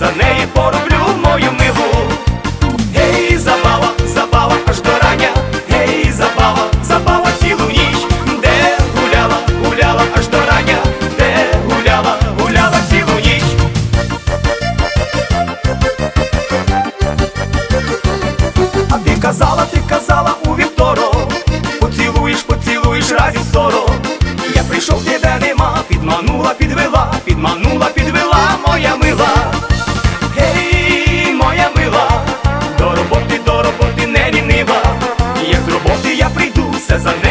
за неї пороблю мою милу. Гей, забава, забава аж до рання, гей, забава, забава цілу ніч, де гуляла, гуляла аж до рання, де гуляла, гуляла цілу ніч. А ти казала, ти казала у вівторок. Поцілуєш, поцілуєш разів сорок. Я прийшов, тебе нема, підманула, says a name.